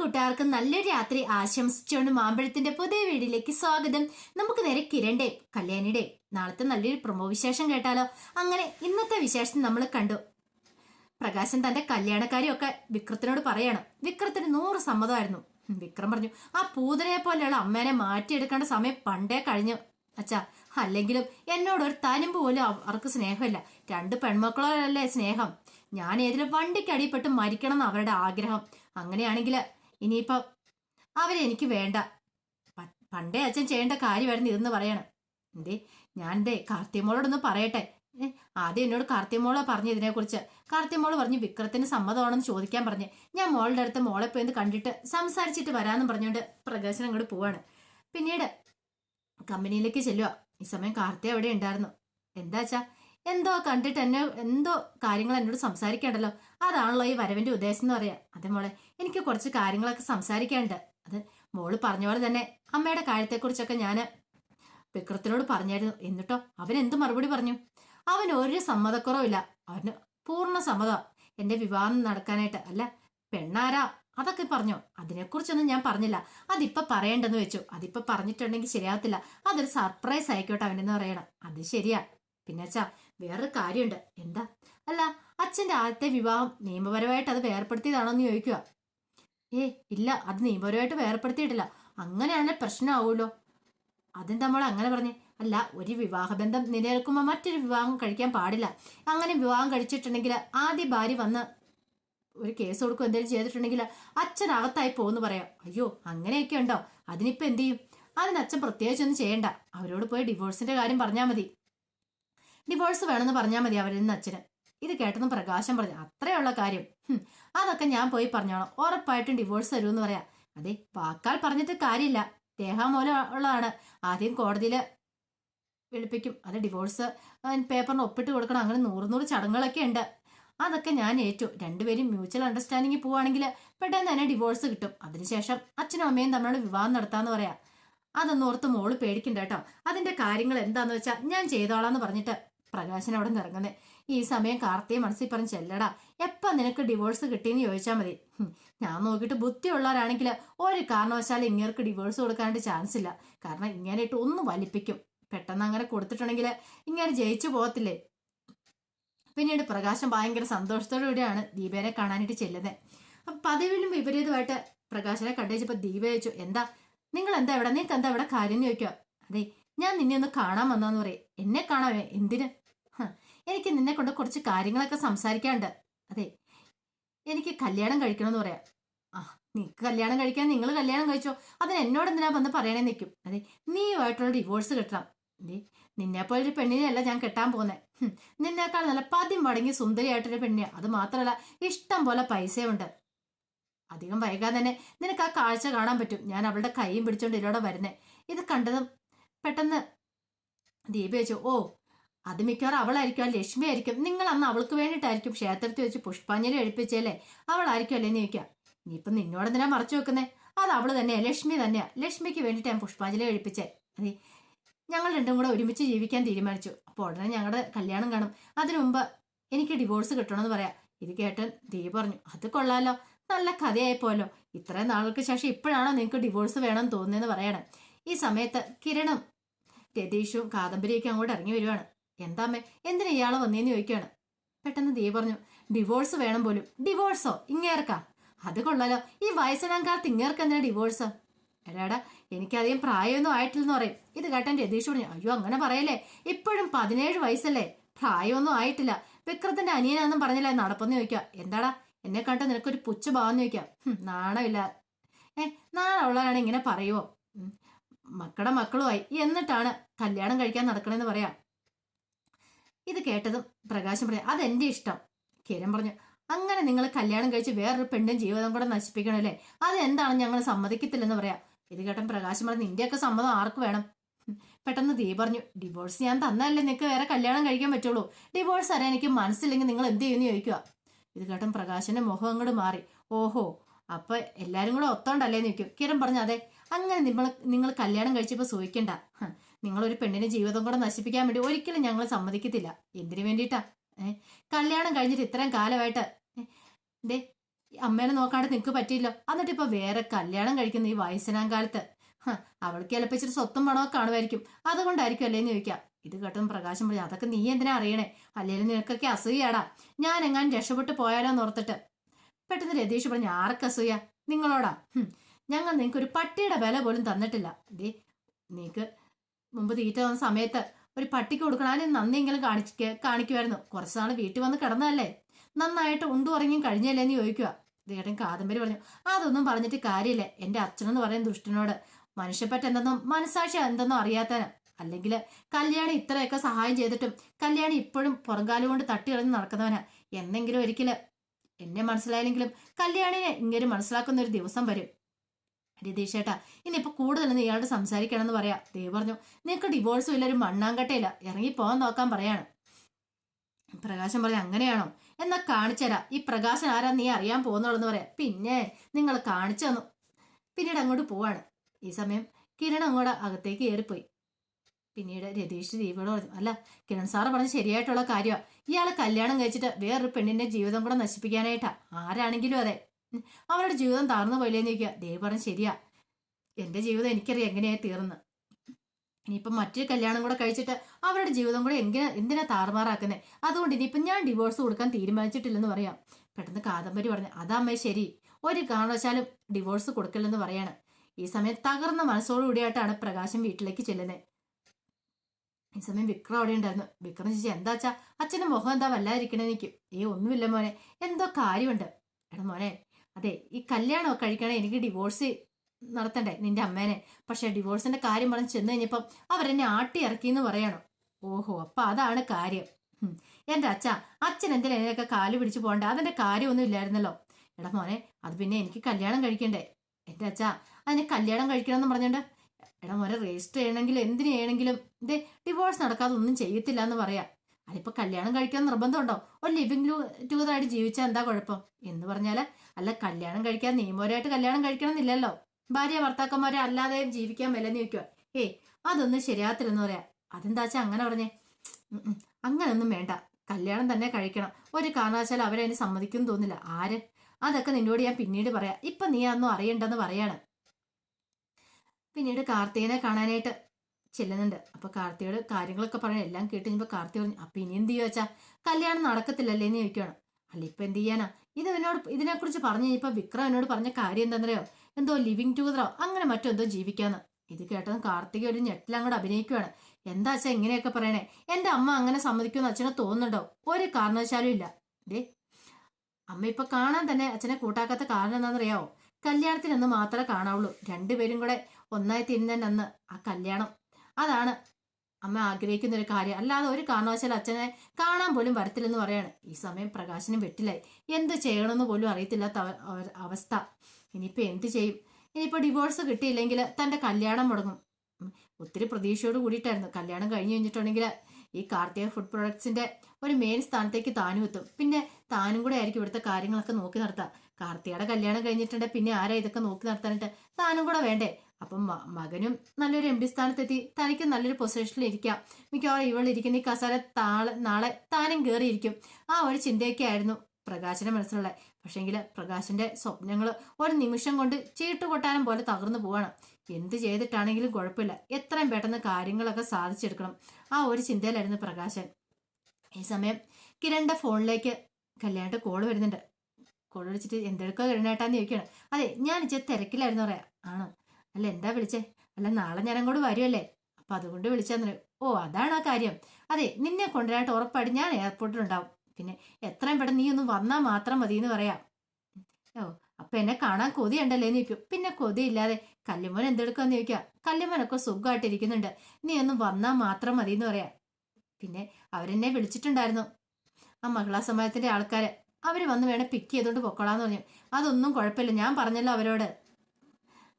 കൂട്ടുകാർക്കും നല്ലൊരു രാത്രി ആശംസിച്ചുകൊണ്ട് മാമ്പഴത്തിന്റെ പുതിയ വീടിലേക്ക് സ്വാഗതം. നമുക്ക് നേരെ കിരണ്ടേ കല്യാണിയുടെ നാളത്തെ നല്ലൊരു പ്രമോ വിശേഷം കേട്ടാലോ? അങ്ങനെ ഇന്നത്തെ വിശേഷം നമ്മൾ കണ്ടു. പ്രകാശൻ തന്റെ കല്യാണക്കാരിയൊക്കെ വിക്രത്തിനോട് പറയണം. വിക്രത്തിന് നൂറ് സമ്മതമായിരുന്നു. വിക്രം പറഞ്ഞു ആ പൂതനയെ പോലെയുള്ള അമ്മേനെ മാറ്റിയെടുക്കേണ്ട സമയം പണ്ടേ കഴിഞ്ഞു. അച്ഛാ അല്ലെങ്കിലും എന്നോട് ഒരു തനിമ്പ് പോലും അവ- അവർക്ക് സ്നേഹമില്ല. രണ്ട് പെൺമക്കളോടല്ലേ സ്നേഹം? ഞാൻ ഏതിലും വണ്ടിക്ക് അടിപ്പെട്ട് മരിക്കണം എന്ന് അവരുടെ ആഗ്രഹം. അങ്ങനെയാണെങ്കിൽ ഇനിയിപ്പോ അവരെനിക്ക് വേണ്ട. പണ്ടേ അച്ഛൻ ചെയ്യേണ്ട കാര്യമായിരുന്നു ഇതെന്ന് പറയണം. എന്തേ ഞാൻ ദേ കാർത്തിമോളോടൊന്ന് പറയട്ടെ ആദ്യം എന്നോട് കാർത്തിമോളെ പറഞ്ഞു ഇതിനെക്കുറിച്ച്. കാർത്തിമോൾ പറഞ്ഞു വിക്രത്തിന് സമ്മതമാണെന്ന് ചോദിക്കാൻ പറഞ്ഞ്. ഞാൻ മോളുടെ അടുത്ത് മോളെ പോയി കണ്ടിട്ട് സംസാരിച്ചിട്ട് വരാമെന്ന് പറഞ്ഞുകൊണ്ട് പ്രകാശനം അങ്ങോട്ട് പോവാണ്. പിന്നീട് കമ്പനിയിലേക്ക് ചെല്ലുക ഈ സമയം കാർത്തി അവിടെ ഉണ്ടായിരുന്നു. എന്താ വെച്ചാ എന്തോ കണ്ടിട്ട് എന്നെ എന്തോ കാര്യങ്ങൾ എന്നോട് സംസാരിക്കണ്ടല്ലോ. അതാണല്ലോ ഈ വരവിന്റെ ഉദ്ദേശം എന്ന് പറയാ. അതെ മോളെ എനിക്ക് കുറച്ച് കാര്യങ്ങളൊക്കെ സംസാരിക്കാനുണ്ട്. അത് മോൾ പറഞ്ഞ പോലെ തന്നെ അമ്മയുടെ കാര്യത്തെക്കുറിച്ചൊക്കെ ഞാൻ വിക്രത്തിനോട് പറഞ്ഞായിരുന്നു. എന്നിട്ടോ അവൻ എന്ത് മറുപടി പറഞ്ഞു? അവൻ ഒരു സമ്മതക്കുറവില്ല അവന് പൂർണ സമ്മതം. എന്റെ വിവാഹം നടക്കാനായിട്ട് അല്ല പെണ്ണാരാ? അതൊക്കെ പറഞ്ഞു. അതിനെക്കുറിച്ചൊന്നും ഞാൻ പറഞ്ഞില്ല. അതിപ്പോ പറയേണ്ടെന്ന് വെച്ചു. അതിപ്പോ പറഞ്ഞിട്ടുണ്ടെങ്കിൽ ശരിയാകത്തില്ല. അതൊരു സർപ്രൈസ് ആയിക്കോട്ടെ അവനെന്ന് പറയണം. അത് ശരിയാ. പിന്നെ അച്ഛാ വേറൊരു കാര്യമുണ്ട്. എന്താ? അല്ല അച്ഛന്റെ ആദ്യത്തെ വിവാഹം നിയമപരമായിട്ട് അത് വേർപ്പെടുത്തിയതാണോ എന്ന് ചോദിക്കുക. ഏ ഇല്ല അത് നിയമപരമായിട്ട് വേർപ്പെടുത്തിയിട്ടില്ല. അങ്ങനെയാണെങ്കിൽ പ്രശ്നമാവുമല്ലോ. അതെന്താ നമ്മൾ അങ്ങനെ പറഞ്ഞേ? അല്ല ഒരു വിവാഹബന്ധം നിലനിൽക്കുമ്പോൾ മറ്റൊരു വിവാഹം കഴിക്കാൻ പാടില്ല. അങ്ങനെ വിവാഹം കഴിച്ചിട്ടുണ്ടെങ്കിൽ ആദ്യ ഭാര്യ വന്ന് ഒരു കേസ് കൊടുക്കും എന്തെങ്കിലും ചെയ്തിട്ടുണ്ടെങ്കിൽ അച്ഛൻ അകത്തായി പോകുന്നു പറയാം. അയ്യോ അങ്ങനെയൊക്കെ ഉണ്ടോ? അതിനിപ്പോൾ എന്ത് ചെയ്യും? അതിന് അച്ഛൻ പ്രത്യേകിച്ചൊന്നും ചെയ്യണ്ട. അവരോട് പോയി ഡിവോഴ്സിന്റെ കാര്യം പറഞ്ഞാൽ മതി. ഡിവോഴ്സ് വേണമെന്ന് പറഞ്ഞാൽ മതി അവരിൽ നിന്ന് അച്ഛന്. ഇത് കേട്ടെന്ന് പ്രകാശം പറഞ്ഞു അത്രയുള്ള കാര്യം. അതൊക്കെ ഞാൻ പോയി പറഞ്ഞോളാം. ഉറപ്പായിട്ടും ഡിവോഴ്സ് തരുമെന്ന് പറയാം. അതെ വാക്കാൽ പറഞ്ഞിട്ട് കാര്യമില്ല. ദേഹാമൂലം ഉള്ളതാണ്. ആദ്യം കോടതിയിൽ വിളിപ്പിക്കും. അത് ഡിവോഴ്സ് പേപ്പറിന് ഒപ്പിട്ട് കൊടുക്കണം. അങ്ങനെ നൂറ് നൂറ് ചടങ്ങുകളൊക്കെ ഉണ്ട്. അതൊക്കെ ഞാൻ ഏറ്റു. രണ്ടുപേരും മ്യൂച്വൽ അണ്ടർസ്റ്റാൻഡിങ് പോവുകയാണെങ്കിൽ പെട്ടെന്ന് തന്നെ ഡിവോഴ്സ് കിട്ടും. അതിനുശേഷം അച്ഛനും അമ്മയും തമ്മിലുള്ള വിവാഹം നടത്താന്ന് പറയാം. അതൊന്നോർത്ത് മോൾ പേടിക്കണ്ട കേട്ടോ. അതിന്റെ കാര്യങ്ങൾ എന്താന്ന് വെച്ചാൽ ഞാൻ ചെയ്തോളാന്ന് പറഞ്ഞിട്ട് പ്രകാശൻ അവിടെ നിന്ന് ഇറങ്ങുന്നത് ഈ സമയം കാർത്തിയെ മനസ്സിൽ പറഞ്ഞ് ചെല്ലടാ എപ്പം നിനക്ക് ഡിവോഴ്സ് കിട്ടിയെന്ന് ചോദിച്ചാൽ മതി. ഞാൻ നോക്കിയിട്ട് ബുദ്ധിയുള്ളവരാണെങ്കിൽ ഒരു കാരണവശാലും ഇങ്ങേർക്ക് ഡിവോഴ്സ് കൊടുക്കാനായിട്ട് ചാൻസ് ഇല്ല. കാരണം ഇങ്ങനെ ഇട്ട് ഒന്ന് വലിപ്പിക്കും. പെട്ടെന്ന് അങ്ങനെ കൊടുത്തിട്ടുണ്ടെങ്കിൽ ഇങ്ങനെ ജയിച്ചു പോകത്തില്ലേ? പിന്നീട് പ്രകാശം ഭയങ്കര സന്തോഷത്തോടുകൂടിയാണ് ദീപേനെ കാണാനായിട്ട് ചെല്ലുന്നത് അപ്പം പതിവിലും വിപരീതമായിട്ട് പ്രകാശനെ കണ്ടുവച്ചപ്പോ ദീപ ചോദിച്ചു എന്താ? നിങ്ങൾ എന്താ ഇവിടെ? നിങ്ങൾക്ക് എന്താ ഇവിടെ കാര്യം ചോദിക്കുക അതെ ഞാൻ നിന്നെ ഒന്ന് കാണാൻ വന്നാന്ന് പറയും. എന്നെ കാണാവേ എന്തിന്? എനിക്ക് നിന്നെ കൊണ്ട് കുറച്ച് കാര്യങ്ങളൊക്കെ സംസാരിക്കാണ്ട് അതെ എനിക്ക് കല്യാണം കഴിക്കണമെന്ന് പറയാം. ആ നിനക്ക് കല്യാണം കഴിക്കാൻ നിങ്ങൾ കല്യാണം കഴിച്ചോ? അതിന് എന്നോട് എന്തിനാ വന്ന് പറയണേ നിൽക്കും അതെ നീയുമായിട്ടുള്ള ഡിവോഴ്സ് കിട്ടണം. ദേ നിന്നെ പോലെ ഒരു പെണ്ണിനെയല്ല ഞാൻ കെട്ടാൻ പോകുന്നത് നിന്നേക്കാൾ നല്ല പതിം മടങ്ങി സുന്ദരിയായിട്ടൊരു പെണ്ണിനെ അത് മാത്രമല്ല ഇഷ്ടം പോലെ പൈസയുണ്ട് അധികം വൈകാതെ തന്നെ നിനക്ക് ആ കാഴ്ച കാണാൻ പറ്റും. ഞാൻ അവളുടെ കൈയും പിടിച്ചോണ്ട് ഇതിലൂടെ വരുന്നേ. ഇത് കണ്ടതും പെട്ടെന്ന്. ദീപ ചോദിച്ചു ഓ അത് മിക്കവാറും അവളായിരിക്കും ലക്ഷ്മി ആയിരിക്കും. നിങ്ങൾ അന്ന് അവൾക്ക് വേണ്ടിയിട്ടായിരിക്കും ക്ഷേത്രത്തിൽ വെച്ച് പുഷ്പാഞ്ജലി എഴുപ്പിച്ചല്ലേ അവളായിരിക്കും അല്ലേ എന്ന് നീ ഇനിയിപ്പം നിന്നോട് തന്നെ മറച്ചു വെക്കുന്നേ? അത് അവൾ തന്നെയാ ലക്ഷ്മി തന്നെയാ. ലക്ഷ്മിക്ക് വേണ്ടിയിട്ട് ഞാൻ പുഷ്പാഞ്ജലി എഴുപ്പിച്ചേ അതെ. ഞങ്ങൾ രണ്ടും കൂടെ ഒരുമിച്ച് ജീവിക്കാൻ തീരുമാനിച്ചു. അപ്പോൾ ഉടനെ ഞങ്ങളുടെ കല്യാണം കാണും. അതിനു മുമ്പ് എനിക്ക് ഡിവോഴ്സ് കിട്ടണമെന്ന് പറയാം. ഇത് കേട്ട് ദീ പറഞ്ഞു അത് കൊള്ളാലോ. നല്ല കഥയായി പോലോ ഇത്രയും നാളുകൾക്ക് ശേഷം ഇപ്പോഴാണോ നിങ്ങൾക്ക് ഡിവോഴ്സ് വേണമെന്ന് തോന്നുന്നതെന്ന് പറയണം. ഈ സമയത്ത് കിരണും രതീഷും കാദംബരിയൊക്കെ അങ്ങോട്ട് ഇറങ്ങി വരുവാണ്. എന്താമ്മേ എന്തിനാ ഇയാളെ വന്നേന്ന് ചോദിക്കുകയാണ് പെട്ടെന്ന് ദീപ പറഞ്ഞു ഡിവോഴ്സ് വേണം പോലും. ഡിവോഴ്സോ? ഇങ്ങേർക്കാ? അത് കൊള്ളാലോ. ഈ വയസ്സനാം കാലത്ത് ഇങ്ങേർക്ക് എന്തിനാ ഡിവോഴ്സ്? എടാടാ എനിക്കധികം പ്രായമൊന്നും ആയിട്ടില്ലെന്ന് പറയും. ഇത് കേട്ടാൻ രതീഷ് പറഞ്ഞു അയ്യോ അങ്ങനെ പറയല്ലേ. ഇപ്പോഴും പതിനേഴ് വയസ്സല്ലേ. പ്രായമൊന്നും ആയിട്ടില്ല. വിക്രത്തിന്റെ അനിയനാന്നും പറഞ്ഞില്ല നടപ്പെന്ന് ചോദിക്കുക എന്താടാ എന്നെ കണ്ട നിനക്കൊരു പുച്ഛഭാവം ചോദിക്കാം ഹും, നാണമില്ല. ഏ നാളെ ഉള്ളവരാണ് ഇങ്ങനെ പറയുവോ? ഉം, മക്കളുടെ മക്കളുമായി എന്നിട്ടാണ് കല്യാണം കഴിക്കാൻ നടക്കണമെന്ന് പറയാം. ഇത് കേട്ടതും പ്രകാശം പറയാം അതെന്റെ ഇഷ്ടം. കിരൺ പറഞ്ഞു അങ്ങനെ നിങ്ങൾ കല്യാണം കഴിച്ച് വേറൊരു പെണ്ണും ജീവിതം കൂടെ നശിപ്പിക്കണല്ലേ അത് എന്താണ് ഞങ്ങൾ സമ്മതിക്കത്തില്ലെന്ന് പറയാം. ഇത് കേട്ടൻ പ്രകാശം പറഞ്ഞു നിന്റെയൊക്കെ സമ്മതം ആർക്ക് വേണം? പെട്ടെന്ന് ദീ പറഞ്ഞു ഡിവോഴ്സ് ഞാൻ തന്നല്ലേ നിനക്ക് വേറെ കല്യാണം കഴിക്കാൻ പറ്റുള്ളൂ? ഡിവോഴ്സ് അറിയാൻ എനിക്ക് മനസ്സില്ലെങ്കിൽ നിങ്ങൾ എന്ത് ചെയ്യുമെന്ന് ചോദിക്കുക. ഇത് കേട്ടൻ പ്രകാശന്റെ മുഖം അങ്ങോട്ട് മാറി ഓഹോ അപ്പൊ എല്ലാരും കൂടെ ഒത്തോണ്ടല്ലേ നിൽക്കും കിരൺ പറഞ്ഞു അതെ അങ്ങനെ നിങ്ങൾ നിങ്ങൾ കല്യാണം കഴിച്ചപ്പോൾ സൂഹിക്കണ്ട ഒരു പെണ്ണിനെ ജീവിതം കൂടെ നശിപ്പിക്കാൻ വേണ്ടി ഒരിക്കലും ഞങ്ങൾ സമ്മതിക്കത്തില്ല. എന്തിനു വേണ്ടിട്ടാ കല്യാണം കഴിഞ്ഞിട്ട് ഇത്രയും കാലമായിട്ട് ദേ അമ്മേനെ നോക്കാണ്ട് നിനക്ക് പറ്റിയില്ലോ. എന്നിട്ട് ഇപ്പൊ വേറെ കല്യാണം കഴിക്കുന്ന ഈ വയസ്സനാം കാലത്ത് അവൾക്ക് ചിലപ്പോൾ സ്വത്തും പണമൊക്കെ കാണുമായിരിക്കും. അതുകൊണ്ടായിരിക്കും അല്ലേന്ന് ചോദിക്കാം. ഇത് കേട്ടും പ്രകാശം പറഞ്ഞു അതൊക്കെ നീ എന്തിനാ അറിയണേ? അല്ലെങ്കിൽ നിനക്കൊക്കെ അസൂയാടാ ഞാൻ എങ്ങാനും രക്ഷപ്പെട്ട് പോയാലോ എന്ന് ഓർത്തിട്ട് പെട്ടെന്ന് രതീഷ് പറഞ്ഞു ആർക്ക് അസൂയ? നിങ്ങളോടാ? ഞങ്ങൾ നിങ്ങൾക്ക് ഒരു പട്ടിയുടെ വില പോലും തന്നിട്ടില്ല. ദേ നിങ്ങൾക്ക് മുമ്പ് തീറ്റ തന്ന സമയത്ത് ഒരു പട്ടിക്ക് കൊടുക്കണം. അതിന് നന്ദിയെങ്കിലും കാണിക്ക കാണിക്കുമായിരുന്നു കുറച്ച് നാൾ വീട്ടിൽ വന്ന് കിടന്നതല്ലേ? നന്നായിട്ട് ഉണ്ടു ഉറങ്ങിയും കഴിഞ്ഞല്ലേ എന്ന് ചോദിക്കുക. ദേട്ടൻ കാദംബരി പറഞ്ഞു അതൊന്നും പറഞ്ഞിട്ട് കാര്യമില്ല. എന്റെ അച്ഛനെന്ന് പറയുന്ന ദുഷ്ടനോട് മനുഷ്യപ്പറ്റ എന്തെന്നും മനസാക്ഷി എന്തെന്നും അറിയാത്തന് അല്ലെങ്കിൽ കല്യാണി ഇത്രയൊക്കെ സഹായം ചെയ്തിട്ടും കല്യാണി ഇപ്പോഴും പുറങ്കാലം കൊണ്ട് തട്ടി ഇറങ്ങി നടക്കുന്നവനാ. എന്നെങ്കിലും ഒരിക്കൽ എന്നെ മനസ്സിലായില്ലെങ്കിലും കല്യാണിനെ ഇങ്ങനെ മനസ്സിലാക്കുന്ന ഒരു ദിവസം വരും. രതീഷ് ചേട്ടാ കൂടുതൽ കൂടുതലൊന്നും ഇയാളോട് സംസാരിക്കണമെന്ന് പറയാ. ദേവ് പറഞ്ഞു നിങ്ങൾക്ക് ഡിവോഴ്സും ഇല്ല ഒരു മണ്ണാങ്കട്ടയില്ല ഇറങ്ങി പോകാൻ നോക്കാൻ പറയാണ്. പ്രകാശം പറഞ്ഞു അങ്ങനെയാണോ? എന്നാ കാണിച്ചുതരാം ഈ പ്രകാശൻ ആരാ നീ അറിയാൻ പോകുന്നുള്ളെന്ന് പറയാം. പിന്നെ നിങ്ങൾ കാണിച്ചു തന്നു. പിന്നീട് അങ്ങോട്ട് പോവാണ്. ഈ സമയം കിരൺ അങ്ങോട്ട് അകത്തേക്ക് കയറിപ്പോയി. പിന്നീട് രതീഷ് ദീപയോട് പറഞ്ഞു അല്ല കിരൺ സാറ് പറഞ്ഞ ശരിയായിട്ടുള്ള കാര്യമാണ് ഇയാളെ കല്യാണം കഴിച്ചിട്ട് വേറൊരു പെണ്ണിന്റെ ജീവിതം കൂടെ നശിപ്പിക്കാനായിട്ടാ. ആരാണെങ്കിലും അതെ. അവരുടെ ജീവിതം താർന്നു പോയില്ലേന്ന് ചോദിക്കുക. ദേവ് പറഞ്ഞു ശരിയാ. എന്റെ ജീവിതം എനിക്കറിയാം എങ്ങനെയായി തീർന്ന്. ഇനിയിപ്പം മറ്റൊരു കല്യാണം കൂടെ കഴിച്ചിട്ട് അവരുടെ ജീവിതം കൂടെ എങ്ങനെ എന്തിനാ താറുമാറാക്കുന്നത് അതുകൊണ്ട് ഇനിയിപ്പം ഞാൻ ഡിവോഴ്സ് കൊടുക്കാൻ തീരുമാനിച്ചിട്ടില്ലെന്ന് പറയാം. പെട്ടെന്ന് കാദംബരി പറഞ്ഞു അതാമ്മേ ശരി. ഒരു കാരണവശാലും ഡിവോഴ്സ് കൊടുക്കില്ലെന്ന് പറയാണ്. ഈ സമയം തകർന്ന മനസ്സോടുകൂടിയായിട്ടാണ് പ്രകാശം വീട്ടിലേക്ക് ചെല്ലുന്നത് ഈ സമയം വിക്രം അവിടെ ഉണ്ടായിരുന്നു. വിക്രം ചേച്ചി എന്താ വെച്ചാ അച്ഛന്റെ മുഖം എന്താ വല്ലാതിരിക്കണേ നിൽക്കും ഏ ഒന്നുമില്ല മോനെ. എന്തോ കാര്യമുണ്ട്. എടാ മോനെ അതെ ഈ കല്യാണമൊക്കെ കഴിക്കണേ എനിക്ക് ഡിവോഴ്സ് നടത്തണ്ടേ നിന്റെ അമ്മേനെ? പക്ഷെ ഡിവോഴ്സിന്റെ കാര്യം പറഞ്ഞ് ചെന്ന് കഴിഞ്ഞപ്പം അവരെന്നെ ആട്ടി ഇറക്കി എന്ന് പറയണം. ഓഹോ അപ്പൊ അതാണ് കാര്യം. എന്റെ അച്ഛ അച്ഛൻ എന്തിനാ ഇതിനൊക്കെ കാൽ പിടിച്ചു പോകണ്ട? അതിന്റെ കാര്യമൊന്നും ഇല്ലായിരുന്നല്ലോ. എടാ മോനെ അത് പിന്നെ എനിക്ക് കല്യാണം കഴിക്കണ്ടേ? എന്റെ അച്ഛ അതിന് കല്യാണം കഴിക്കണം എന്ന് പറഞ്ഞിട്ട് എടാ മോനെ രജിസ്റ്റർ ചെയ്യണമെങ്കിൽ എന്തിനു ചെയ്യണമെങ്കിലും. ഇതേ ഡിവോഴ്സ് നടക്കാതെ ഒന്നും ചെയ്യത്തില്ല എന്ന് പറയാം. അതിപ്പോ കല്യാണം കഴിക്കാൻ നിർബന്ധമുണ്ടോ? ഒരു ലിവിങ് ടുഗദർ ആയിട്ട് ജീവിച്ചാൽ എന്താ കുഴപ്പം? എന്ന് പറഞ്ഞാൽ അല്ല കല്യാണം കഴിക്കാൻ നിയമപരമായിട്ട് കല്യാണം കഴിക്കണം എന്നില്ലല്ലോ ഭാര്യ ഭർത്താക്കന്മാരെ അല്ലാതെ ജീവിക്കാൻ വിലന്ന് നീക്കുക ഏയ് അതൊന്നും ശരിയാത്തില്ലെന്ന് പറയാ. അതെന്താ വെച്ചാ അങ്ങനെ പറഞ്ഞേ. അങ്ങനൊന്നും വേണ്ട. കല്യാണം തന്നെ കഴിക്കണം. ഒരു കാരണവശാലും അവരതിന് സമ്മതിക്കും തോന്നില്ല ആര്? അതൊക്കെ നിന്നോട് ഞാൻ പിന്നീട് പറയാം. ഇപ്പൊ നീ അതൊന്നും അറിയണ്ടെന്ന് പറയാണ്. പിന്നീട് കാർത്തികനെ കാണാനായിട്ട് ചെല്ലുന്നുണ്ട്. അപ്പൊ കാർത്തിയോട് കാര്യങ്ങളൊക്കെ പറഞ്ഞ് എല്ലാം കേട്ട് കഴിഞ്ഞപ്പോൾ കാർത്തിക പറഞ്ഞു അപ്പൊ ഇനി എന്ത് ചെയ്യുക കല്യാണം നടക്കത്തില്ലല്ലേ? എന്ന് ചോദിക്കുകയാണ് അല്ല ഇപ്പൊ എന്ത് ചെയ്യാനാ? ഇത് എന്നോട് ഇതിനെക്കുറിച്ച് പറഞ്ഞു കഴിഞ്ഞപ്പോ വിക്രം എന്നോട് പറഞ്ഞ കാര്യം എന്താണെന്നറിയോ എന്തോ ലിവിങ് ടുഗദറോ അങ്ങനെ മറ്റോ എന്തോ ജീവിക്കാന്ന്. ഇത് കേട്ടതും കാർത്തിക ഒരു ഞെട്ടിലങ്ങോട്ട് അഭിനയിക്കുകയാണ് എന്താ അച്ഛാ ഇങ്ങനെയൊക്കെ പറയണേ? എന്റെ അമ്മ അങ്ങനെ സമ്മതിക്കുമെന്ന് അച്ഛനെ തോന്നുന്നുണ്ടോ? ഒരു കാരണവശാലും ഇല്ല. ദേ അമ്മ ഇപ്പൊ കാണാൻ തന്നെ അച്ഛനെ കൂട്ടാക്കാത്ത കാരണം എന്താണെന്നറിയാവോ? കല്യാണത്തിനൊന്ന് മാത്രമേ കാണാവുള്ളൂ. രണ്ടുപേരും കൂടെ ഒന്നായി തിരിഞ്ഞതിന്റെ അന്ന് ആ കല്യാണം. അതാണ് അമ്മ ആഗ്രഹിക്കുന്ന ഒരു കാര്യം. അല്ലാതെ ഒരു കാരണവശാലും അച്ഛനെ കാണാൻ പോലും വരത്തില്ലെന്ന് പറയാണ്. ഈ സമയം പ്രകാശനും വെട്ടിലായി. എന്ത് ചെയ്യണമെന്ന് പോലും അറിയത്തില്ലാത്ത അവ- അവ- അവസ്ഥ. ഇനിയിപ്പോൾ എന്ത് ചെയ്യും? ഇനിയിപ്പോൾ ഡിവോഴ്സ് കിട്ടിയില്ലെങ്കിൽ തന്റെ കല്യാണം മുടങ്ങും. ഒത്തിരി പ്രതീക്ഷയോട് കൂടിയിട്ടായിരുന്നു. കല്യാണം കഴിഞ്ഞ് കഴിഞ്ഞിട്ടുണ്ടെങ്കിൽ ഈ കാർത്തിക ഫുഡ് പ്രൊഡക്ട്സിന്റെ ഒരു മെയിൻ സ്ഥാനത്തേക്ക് താനും എത്തും. പിന്നെ താനും കൂടെ ആയിരിക്കും ഇവിടുത്തെ കാര്യങ്ങളൊക്കെ നോക്കി നടത്താം. കാർത്തികയുടെ കല്യാണം കഴിഞ്ഞിട്ടുണ്ടെങ്കിൽ പിന്നെ ആരാ ഇതൊക്കെ നോക്കി നടത്താനായിട്ട്? താനും കൂടെ വേണ്ടേ? അപ്പം മകനും നല്ലൊരു എം പി സ്ഥാനത്തെത്തി. തനിക്ക് നല്ലൊരു പൊസിഷനിൽ ഇരിക്കാം മിക്കവാറും ഇവളിരിക്കുന്ന ഈ കസാര താളെ നാളെ താനും കയറിയിരിക്കും ആ ഒരു ചിന്തയൊക്കെ ആയിരുന്നു പ്രകാശന്റെ മനസ്സിലുള്ള. പക്ഷേങ്കിൽ പ്രകാശന്റെ സ്വപ്നങ്ങൾ ഒരു നിമിഷം കൊണ്ട് ചീട്ടുകൊട്ടാരം പോലെ തകർന്നു പോവാണ്. എന്ത് ചെയ്തിട്ടാണെങ്കിലും കുഴപ്പമില്ല. എത്രയും പെട്ടെന്ന് കാര്യങ്ങളൊക്കെ സാധിച്ചെടുക്കണം. ആ ഒരു ചിന്തയിലായിരുന്നു പ്രകാശൻ. ഈ സമയം കിരണിന്റെ ഫോണിലേക്ക് കല്യാണത്തെ കോൾ വരുന്നുണ്ട്. കോൾ വിളിച്ചിട്ട് എന്തെടുക്കോ കിരണേട്ടാന്ന് ചോദിക്കുകയാണ്. അതെ ഞാൻ ഇച്ചിരി തിരക്കിലായിരുന്നു പറയാം. ആണോ? അല്ല എന്താ വിളിച്ചേ? അല്ല നാളെ ഞാൻ അങ്ങോട്ട് വരുമല്ലേ അപ്പൊ അതുകൊണ്ട് വിളിച്ചാന്ന് ഓ അതാണ് ആ കാര്യം. അതെ നിന്നെ കൊണ്ടുവരാനായിട്ട് ഉറപ്പായിട്ട് ഞാൻ എയർപോർട്ടിലുണ്ടാവും പിന്നെ എത്രയും പെട്ടെന്ന് നീ ഒന്ന് വന്നാൽ മാത്രം മതി എന്ന് പറയാം. ഓ അപ്പൊ എന്നെ കാണാൻ കൊതിയുണ്ടല്ലേ എന്ന് ചോദിക്കും. പിന്നെ കൊതിയില്ലാതെ കല്ലുമോൻ എന്തെടുക്കാന്ന് ചോദിക്കാം. കല്ലുമോനൊക്കെ സുഖമായിട്ടിരിക്കുന്നുണ്ട് നീ ഒന്ന് വന്നാൽ മാത്രം മതി എന്ന് പറയാം. പിന്നെ അവരെന്നെ വിളിച്ചിട്ടുണ്ടായിരുന്നു. ആ മഹിളാ സമയത്തിന്റെ ആൾക്കാര്. അവർ വന്ന് വേണേ പിക്ക് ചെയ്തോണ്ട് പൊക്കോളാന്ന് പറഞ്ഞു. അതൊന്നും കുഴപ്പമില്ല. ഞാൻ പറഞ്ഞല്ലോ അവരോട്.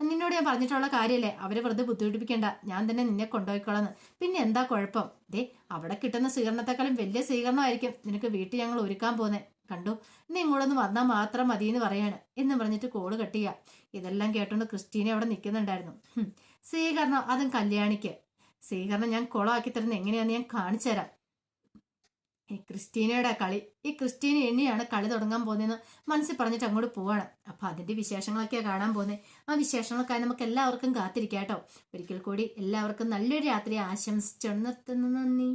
നിന്നോട് ഞാൻ പറഞ്ഞിട്ടുള്ള കാര്യമല്ലേ അവരെ വെറുതെ ബുദ്ധിമുട്ടിപ്പിക്കേണ്ട. ഞാൻ തന്നെ നിന്നെ കൊണ്ടുപോയിക്കോളാന്ന്. പിന്നെ എന്താ കുഴപ്പം? ദേ അവിടെ കിട്ടുന്ന സ്വീകരണത്തെക്കാളും വലിയ സ്വീകരണമായിരിക്കും നിനക്ക് വീട്ടിൽ ഞങ്ങൾ ഒരുക്കാൻ പോന്നെ. കണ്ടു? നീ ഇങ്ങോട്ടൊന്ന് വന്നാൽ മാത്രം മതി എന്ന് പറയാണ്. എന്ന് പറഞ്ഞിട്ട് കോൾ കട്ട് ചെയ്യുക ഇതെല്ലാം കേട്ടോണ്ട് ക്രിസ്റ്റീനെ അവിടെ നിൽക്കുന്നുണ്ടായിരുന്നു. സ്വീകരണം അതും കല്യാണിക്ക്. സ്വീകരണം ഞാൻ കുളമാക്കി തരുന്ന എങ്ങനെയാന്ന് ഞാൻ കാണിച്ചു തരാം ക്രിസ്റ്റീനയുടെ കളി ഈ ക്രിസ്റ്റീന എണ്ണിയാണ് കളി തുടങ്ങാൻ പോകുന്നതെന്ന് മനസ്സിൽ പറഞ്ഞിട്ട് അങ്ങോട്ട് പോവാണ്. അപ്പൊ അതിന്റെ വിശേഷങ്ങളൊക്കെ കാണാൻ പോകുന്നത് ആ വിശേഷങ്ങൾക്കായി നമുക്ക് എല്ലാവർക്കും കാത്തിരിക്കാം കേട്ടോ. ഒരിക്കൽ കൂടി എല്ലാവർക്കും നല്ലൊരു രാത്രി ആശംസിച്ചു നിർത്തുന്നു നന്ദി.